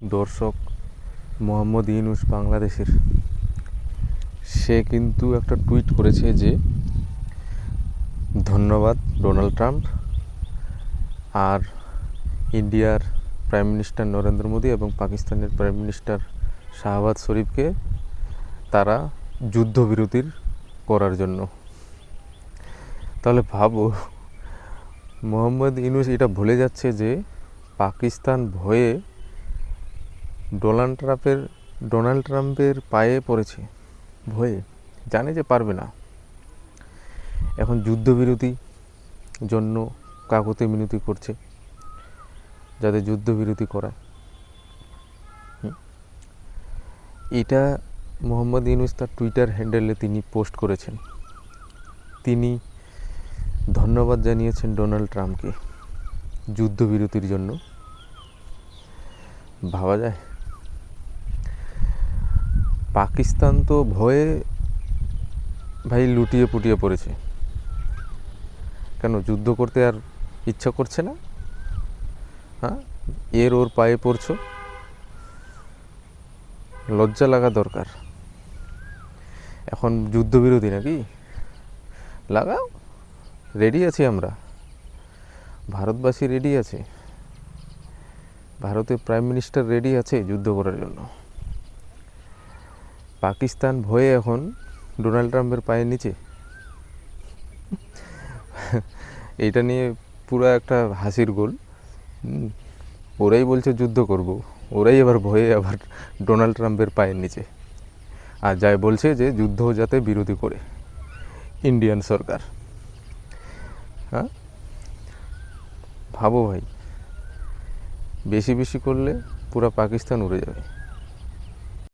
দর্শক মোহাম্মদ ইউনুস বাংলাদেশের। সে কিন্তু একটা টুইট করেছে যে, ধন্যবাদ ডোনাল্ড ট্রাম্প আর ইন্ডিয়ার প্রাইম মিনিস্টার নরেন্দ্র মোদী এবং পাকিস্তানের প্রাইম মিনিস্টার শাহবাজ শরীফকে তারা যুদ্ধবিরতির করার জন্য। তাহলে ভাবো, মোহাম্মদ ইউনুস এটা ভুলে যাচ্ছে যে, পাকিস্তান ভয়ে ডোনাল্ড ট্রাম্পের ডোনাল্ড ট্রাম্পের পায়ে পড়েছে ভয়ে, জানে যে পারবে না। এখন যুদ্ধবিরতি জন্য কাকতে মিনতি করছে, যাতে যুদ্ধবিরতি করায়। এটা মোহাম্মদ ইউনুস তার টুইটার হ্যান্ডেলে তিনি পোস্ট করেছেন। তিনি ধন্যবাদ জানিয়েছেন ডোনাল্ড ট্রাম্পকে। যুদ্ধবিরতির জন্য। ভাবা যায়? পাকিস্তান তো ভয়ে ভাই লুটিয়ে পুটিয়ে পড়েছে। কেন যুদ্ধ করতে আর ইচ্ছা করছে না? হ্যাঁ? এর ওর পায়ে পড়ছো? লজ্জা লাগা দরকার। এখন যুদ্ধবিরতি নাকি? লাগাও। রেডি আছি আমরা। ভারতবাসী রেডি আছে। ভারতের প্রাইম মিনিস্টার রেডি আছে যুদ্ধ করার জন্য। পাকিস্তান ভয়ে এখন ডোনাল্ড ট্রাম্পের পায়ের নিচে। এইটা নিয়ে পুরো একটা হাসির গোল। ওরাই বলছে যুদ্ধ করব। ওরাই এবার ভয়ে আবার ডোনাল্ড ট্রাম্পের পায়ের নিচে। আর যাই বলছে যে যুদ্ধ যাতে বিরোধী করে ইন্ডিয়ান সরকার। হ্যাঁ? ভাবো ভাই, বেশি বেশি করলে পুরো পাকিস্তান উড়ে যাবে।